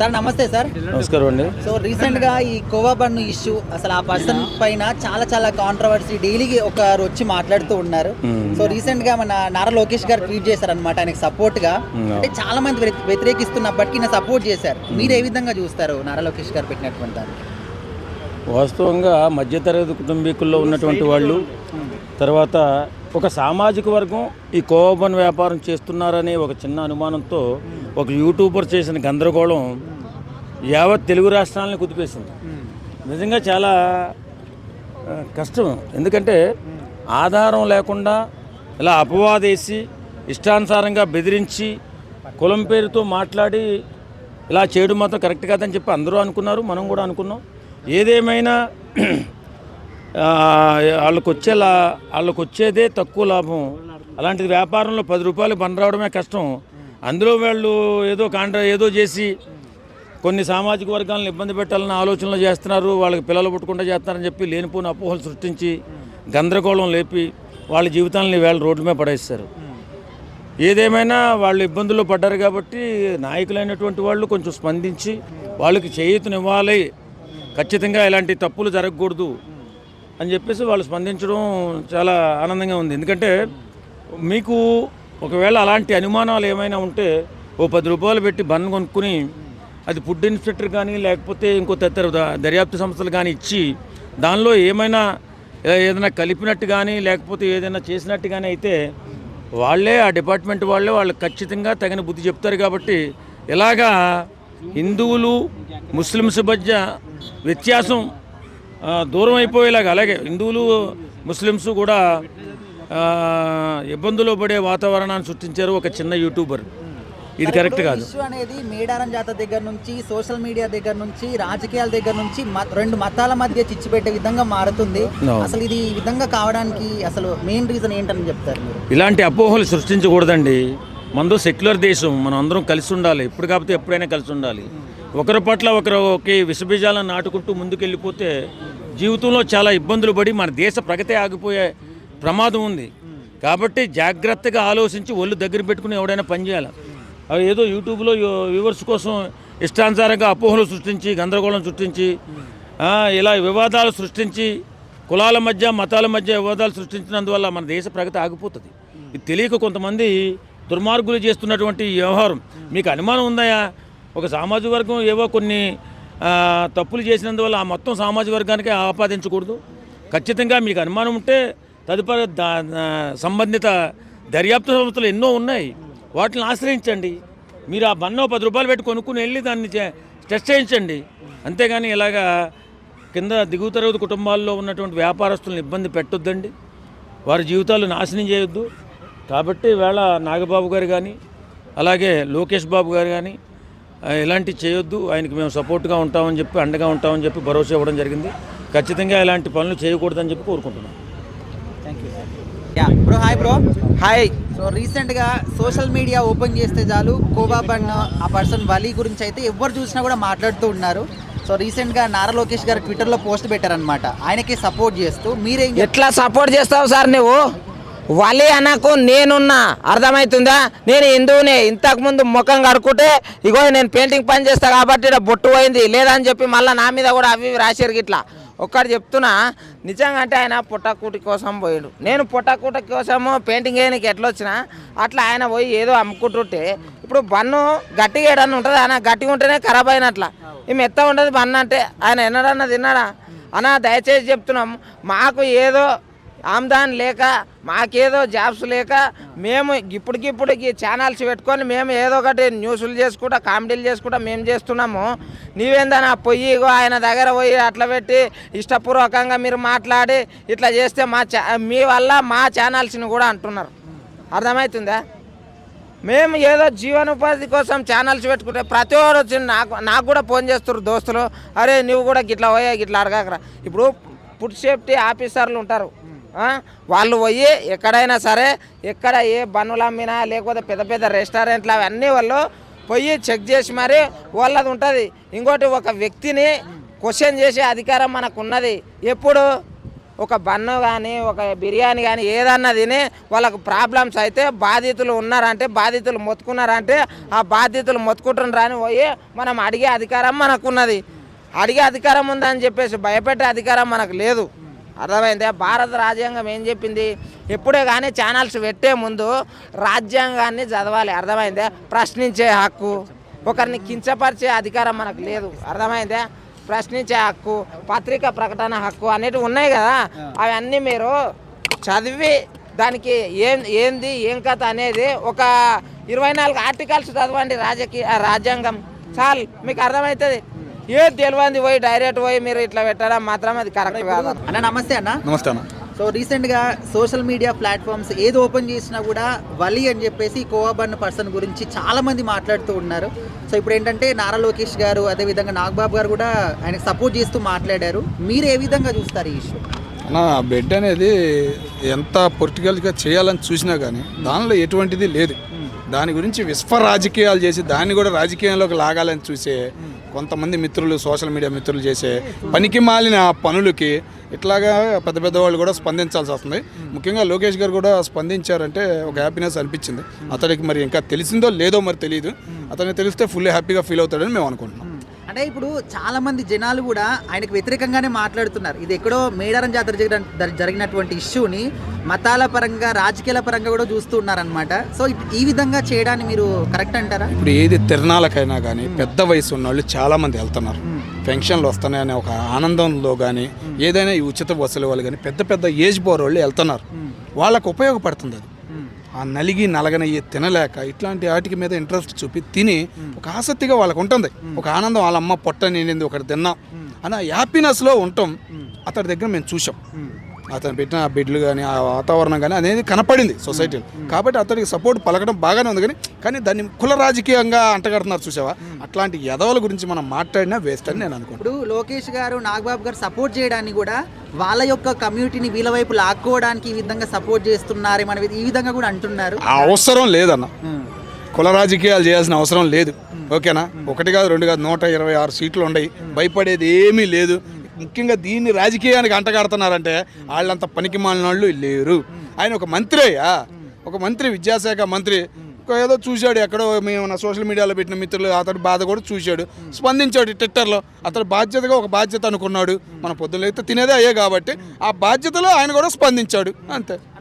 Sir నమస్తే sir. నమస్కారం అండి. సో రీసెంట్గా ఈ కోవా బన్ను ఇష్యూ అసలు ఆ పర్సన్ పైన చాలా చాలా కాంట్రవర్సీ డైలీకి ఒకరు వచ్చి మాట్లాడుతూ ఉన్నారు. సో రీసెంట్గా మన నారా లోకేష్ గారు ట్వీట్ చేశారు అనమాట ఆయనకి సపోర్ట్గా. అంటే చాలా మంది వ్యతి- వ్యతిరేకిస్తున్నప్పటికీ సపోర్ట్ చేశారు. మీరు ఏ విధంగా చూస్తారు నారా లోకేష్ గారు పెట్టినటువంటి దాన్ని? వాస్తవంగా మధ్యతరగతి కుటుంబీకుల్లో ఉన్నటువంటి వాళ్ళు తర్వాత ఒక సామాజిక వర్గం ఈ కోవబన్ వ్యాపారం చేస్తున్నారనే ఒక చిన్న అనుమానంతో ఒక యూట్యూబర్ చేసిన గందరగోళం యావత్ తెలుగు రాష్ట్రాలను కుదిపేసింది. నిజంగా చాలా కష్టం. ఎందుకంటే ఆధారం లేకుండా ఇలా అపవాదేసి ఇష్టానుసారంగా బెదిరించి కులం పేరుతో మాట్లాడి ఇలా చేయడం మాత్రం కరెక్ట్ కాదని చెప్పి అందరూ అనుకున్నారు మనం కూడా అనుకున్నాం. ఏదేమైనా వాళ్ళకు వచ్చేలా వాళ్ళకు వచ్చేదే తక్కువ లాభం. అలాంటిది వ్యాపారంలో పది రూపాయలు పని రావడమే కష్టం. అందులో వాళ్ళు ఏదో కాంట్రా ఏదో చేసి కొన్ని సామాజిక వర్గాలను ఇబ్బంది పెట్టాలన్న ఆలోచనలు చేస్తున్నారు. వాళ్ళకి పిల్లలు పుట్టకుండా చేస్తున్నారని చెప్పి లేనిపోయిన అపోహలు సృష్టించి గందరగోళం లేపి వాళ్ళ జీవితాలని వేళ రోడ్డు మీద పడేస్తారు. ఏదేమైనా వాళ్ళు ఇబ్బందుల్లో పడ్డారు కాబట్టి నాయకులైనటువంటి వాళ్ళు కొంచెం స్పందించి వాళ్ళకి చేయూతనివ్వాలి. ఖచ్చితంగా ఇలాంటి తప్పులు జరగకూడదు అని చెప్పేసి వాళ్ళు స్పందించడం చాలా ఆనందంగా ఉంది. ఎందుకంటే మీకు ఒకవేళ అలాంటి అనుమానాలు ఏమైనా ఉంటే ఓ పది రూపాయలు పెట్టి బన్ కొనుక్కుని అది ఫుడ్ ఇన్స్పెక్టర్ కానీ లేకపోతే ఇంకో తదితర దర్యాప్తు సంస్థలు కానీ ఇచ్చి దానిలో ఏమైనా ఏదైనా కలిపినట్టు కానీ లేకపోతే ఏదైనా చేసినట్టు కానీ అయితే వాళ్ళే ఆ డిపార్ట్మెంట్ వాళ్ళే వాళ్ళు ఖచ్చితంగా తగిన బుద్ధి చెప్తారు కాబట్టి ఇలాగా హిందువులు ముస్లిమ్స్ మధ్య వ్యత్యాసం దూరం అయిపోయేలాగా అలాగే హిందువులు ముస్లిమ్స్ కూడా ఇబ్బందులు పడే వాతావరణాన్ని సృష్టించారు ఒక చిన్న యూట్యూబర్. ఇది కరెక్ట్ కాదు. అనేది మేడారం జాతర దగ్గర నుంచి సోషల్ మీడియా దగ్గర నుంచి రాజకీయాల దగ్గర నుంచి రెండు మతాల మధ్య చిచ్చు పెట్టే విధంగా మారుతుంది. అసలు ఇది ఈ విధంగా కావడానికి అసలు మెయిన్ రీజన్ ఏంటని చెప్తారు ఇలాంటి అపోహలు సృష్టించకూడదండి. మనదో సెక్యులర్ దేశం మనం అందరం కలిసి ఉండాలి. ఎప్పుడు కాకపోతే ఎప్పుడైనా కలిసి ఉండాలి. ఒకరి పట్ల ఒకరు విషబీజాలను నాటుకుంటూ ముందుకెళ్ళిపోతే జీవితంలో చాలా ఇబ్బందులు పడి మన దేశ ప్రగతి ఆగిపోయే ప్రమాదం ఉంది. కాబట్టి జాగ్రత్తగా ఆలోచించి ఒళ్ళు దగ్గర పెట్టుకుని ఎవడైనా పనిచేయాలి అవి ఏదో యూట్యూబ్లో వ్యూవర్స్ కోసం ఇష్టానుసారంగా అపోహలు సృష్టించి గందరగోళం సృష్టించి ఇలా వివాదాలు సృష్టించి కులాల మధ్య మతాల మధ్య వివాదాలు సృష్టించినందువల్ల మన దేశ ప్రగతి ఆగిపోతుంది. ఇది తెలియక కొంతమంది దుర్మార్గులు చేస్తున్నటువంటి వ్యవహారం. మీకు అనుమానం ఉందాయా? ఒక సామాజిక వర్గం ఏవో కొన్ని తప్పులు చేసినందువల్ల ఆ మొత్తం సామాజిక వర్గానికి ఆపాదించకూడదు. ఖచ్చితంగా మీకు అనుమానం ఉంటే తదుపరి దా- సంబంధిత దర్యాప్తు సంస్థలు ఎన్నో ఉన్నాయి. వాటిని ఆశ్రయించండి. మీరు ఆ బన్నో పది రూపాయలు పెట్టి కొనుక్కుని వెళ్ళి దాన్ని చే- టెస్ట్ చేయించండి. అంతేగాని ఇలాగా కింద దిగువ తరగతి కుటుంబాల్లో ఉన్నటువంటి వ్యాపారస్తులను ఇబ్బంది పెట్టొద్దండి. వారి జీవితాలు నాశనం చేయొద్దు. కాబట్టి వేళ నాగబాబు గారు కానీ అలాగే లోకేష్ బాబు గారు కానీ ఆ, ఇలాంటివి చేయొద్దు. ఆయనకి మేము సపోర్ట్గా ఉంటామని చెప్పి అండగా ఉంటామని చెప్పి భరోసా ఇవ్వడం జరిగింది. ఖచ్చితంగా ఇలాంటి పనులు చేయకూడదని చెప్పి కోరుకుంటున్నాం. Thank you ya bro hi bro hi so రీసెంట్గా సోషల్ మీడియా ఓపెన్ చేస్తే చాలు. కోబా బన్ ఆ పర్సన్ వలీ గురించి అయితే ఎవరు చూసినా కూడా మాట్లాడుతూ ఉన్నారు. సో రీసెంట్గా నారా లోకేష్ గారు ట్విట్టర్లో పోస్ట్ పెట్టారనమాట ఆయనకి సపోర్ట్ చేస్తూ మీరేం? ఎట్లా సపోర్ట్ చేస్తావు సార్ నువ్వు? వలి అనకు నేనున్నా. అర్థమవుతుందా నేను హిందువునే. ఇంతకుముందు ముఖం కడుక్కుంటే ఇగో నేను పెయింటింగ్ పని చేస్తా కాబట్టి ఈడ బొట్టు పోయింది. లేదని చెప్పి మళ్ళీ నా మీద కూడా అవి రాశారు ఇట్లా ఒక్కటి చెప్తున్నా నిజంగా అంటే ఆయన పుట్టకూటి కోసం పోయాడు. నేను పుట్టకూట కోసము పెయింటింగ్ వేయడానికి ఎట్లా వచ్చినా అట్లా ఆయన పోయి ఏదో అమ్ముకుంటుంటే ఇప్పుడు బన్ను గట్టిగా ఏడన్నా ఉంటుంది? ఆయన గట్టిగా ఉంటేనే ఖరాబ్ అయినట్ల. ఈ మెత్త ఉండదు బన్ను అంటే ఆయన ఎన్నడన్నా తిన్నాడా? అన్న దయచేసి చెప్తున్నాం మాకు ఏదో ఆమ్దాన్ లేక మాకేదో జాబ్స్ లేక మేము ఇప్పటికిప్పటికి ఛానల్స్ పెట్టుకొని మేము ఏదో ఒకటి న్యూస్లు చేసుకుంటా కామెడీలు చేసుకుంటా మేము చేస్తున్నాము. నీవేందన్నా పొయ్యి ఇగో ఆయన దగ్గర పోయి అట్లా పెట్టి ఇష్టపూర్వకంగా మీరు మాట్లాడి ఇట్లా చేస్తే మా మీ వల్ల మా ఛానల్స్ని కూడా అంటున్నారు. అర్థమవుతుందా మేము ఏదో జీవనోపాధి కోసం ఛానల్స్ పెట్టుకుంటే ప్రతి ఒక్కరు వచ్చి నాకు నాకు కూడా ఫోన్ చేస్తారు దోస్తులు. అరే నువ్వు కూడా గిట్లా పోయా గిట్లా అడగకరా. ఇప్పుడు ఫుడ్ సేఫ్టీ ఆఫీసర్లు ఉంటారు. వాళ్ళు పోయి ఎక్కడైనా సరే ఎక్కడ ఏ బన్నులు అమ్మినా లేకపోతే పెద్ద పెద్ద రెస్టారెంట్లు అవన్నీ వాళ్ళు పోయి చెక్ చేసి మరి వాళ్ళది ఉంటుంది. ఇంకోటి ఒక వ్యక్తిని క్వశ్చన్ చేసే అధికారం మనకున్నది. ఎప్పుడు? ఒక బన్ను కానీ ఒక బిర్యానీ కానీ ఏదన్నా తిని వాళ్ళకు ప్రాబ్లమ్స్ అయితే బాధితులు ఉన్నారంటే బాధితులు మొత్తుకున్నారంటే ఆ బాధితులు మొత్తుకుంటున్నారని పోయి మనం అడిగే అధికారం మనకున్నది. అడిగే అధికారం ఉందని చెప్పేసి భయపెట్టే అధికారం మనకు లేదు. అర్థమైందే? భారత రాజ్యాంగం ఏం చెప్పింది? ఎప్పుడే కానీ ఛానల్స్ పెట్టే ముందు రాజ్యాంగాన్ని చదవాలి. అర్థమైందే? ప్రశ్నించే హక్కు. ఒకరిని కించపరిచే అధికారం మనకు లేదు. అర్థమైందే? ప్రశ్నించే హక్కు పత్రిక ప్రకటన హక్కు అనేటివి ఉన్నాయి కదా? అవన్నీ మీరు చదివి దానికి ఏం ఏంది ఏం కథ అనేది ఒక ఇరవై నాలుగు ఆర్టికల్స్ చదవండి రాజకీయ రాజ్యాంగం. చాలు మీకు అర్థమవుతుంది. ఏది తెలియంది పోయి డైరెక్ట్ పోయి మీరు ఇట్లా పెట్టడం మాత్రం అది కరెక్ట్ కాదు. అన్న నమస్తే అన్న. నమస్తే అన్న. సో రీసెంట్గా సోషల్ మీడియా ప్లాట్ఫామ్స్ ఏది ఓపెన్ చేసినా కూడా వలి అని చెప్పేసి కోవాబన్న పర్సన్ గురించి చాలా మంది మాట్లాడుతూ ఉన్నారు. సో ఇప్పుడు ఏంటంటే నారా లోకేష్ గారు అదేవిధంగా నాగబాబు గారు కూడా ఆయనకు సపోర్ట్ చేస్తూ మాట్లాడారు. మీరు ఏ విధంగా చూస్తారు ఈ ఇష్యూ అన్న బెడ్ అనేది ఎంత పొలిటికల్గా చేయాలని చూసినా కానీ దానిలో ఎటువంటిది లేదు. దాని గురించి విశ్వ రాజకీయాలు చేసి దాన్ని కూడా రాజకీయంలోకి లాగాలని చూసే కొంతమంది మిత్రులు సోషల్ మీడియా మిత్రులు చేసే పనికి మాలిన పనులకి ఇట్లాగా పెద్ద పెద్ద వాళ్ళు కూడా స్పందించాల్సి వస్తుంది. ముఖ్యంగా లోకేష్ గారు కూడా స్పందించారంటే ఒక హ్యాపీనెస్ అనిపించింది. అతడికి మరి ఇంకా తెలిసిందో లేదో మరి తెలియదు అతనికి తెలిస్తే ఫుల్ హ్యాపీగా ఫీల్ అవుతాడని మేము అనుకుంటున్నాం. అంటే ఇప్పుడు చాలా మంది జనాలు కూడా ఆయనకు వ్యతిరేకంగానే మాట్లాడుతున్నారు. ఇది ఎక్కడో మేడారం జాతర జరిగిన జరిగినటువంటి ఇష్యూని మతాల పరంగా రాజకీయాల పరంగా కూడా చూస్తూ ఉన్నారనమాట సో ఈ విధంగా చేయడాన్ని మీరు కరెక్ట్ అంటారా? ఇప్పుడు ఏది తిరణాలకైనా కానీ పెద్ద వయసు ఉన్న వాళ్ళు చాలా మంది వెళ్తున్నారు పెన్షన్లు వస్తున్నాయనే ఒక ఆనందంలో కానీ ఏదైనా ఈ ఉచిత బస్సుల వాళ్ళు కానీ పెద్ద పెద్ద ఏజ్ బోర్ వాళ్ళు వెళ్తున్నారు వాళ్ళకు ఉపయోగపడుతుంది అది. ఆ నలిగి నలగనయ్యి తినలేక ఇట్లాంటి వాటికి మీద ఇంట్రెస్ట్ చూపి తిని ఒక ఆసక్తిగా వాళ్ళకు ఉంటుంది. ఒక ఆనందం వాళ్ళ అమ్మ పొట్ట నిండింది ఒకటి తిన్నాం. అని ఆ హ్యాపీనెస్లో ఉండటం అతడి దగ్గర మేము చూసాం అతను పెట్టిన ఆ బిడ్లు కానీ ఆ వాతావరణం కానీ అనేది కనపడింది సొసైటీలో కాబట్టి అతనికి సపోర్ట్ పలకడం బాగానే ఉంది కానీ కానీ దాన్ని కుల రాజకీయంగా అంటగడుతున్నారు చూసావా అట్లాంటి యదవుల గురించి మనం మాట్లాడినా వేస్ట్ అని నేను అనుకుంటున్నాను. ఇప్పుడు లోకేష్ గారు నాగబాబు గారు సపోర్ట్ చేయడానికి కూడా వాళ్ళ యొక్క కమ్యూనిటీని వీళ్ళ వైపు లాక్కోవడానికి ఈ విధంగా సపోర్ట్ చేస్తున్నారేమో అనేది ఈ విధంగా కూడా అంటున్నారు. అవసరం లేదన్న. కుల రాజకీయాలు చేయాల్సిన అవసరం లేదు. ఓకేనా? ఒకటి కాదు రెండు కాదు నూట ఇరవై ఆరు సీట్లు ఉన్నాయి. భయపడేది ఏమీ లేదు. ముఖ్యంగా దీన్ని రాజకీయానికి అంటగడుతున్నారంటే వాళ్ళంత పనికి మాలిన వాళ్ళు లేరు. ఆయన ఒక మంత్రి అయ్యా. ఒక మంత్రి విద్యాశాఖ మంత్రి. ఏదో చూశాడు ఎక్కడో మేము నా సోషల్ మీడియాలో పెట్టిన మిత్రులు అతడు బాధ కూడా చూశాడు. స్పందించాడు ట్విట్టర్లో. అతడు బాధ్యతగా ఒక బాధ్యత అనుకున్నాడు. మన పొద్దున తినేదే అయ్యే కాబట్టి ఆ బాధ్యతలో ఆయన కూడా స్పందించాడు. అంతే.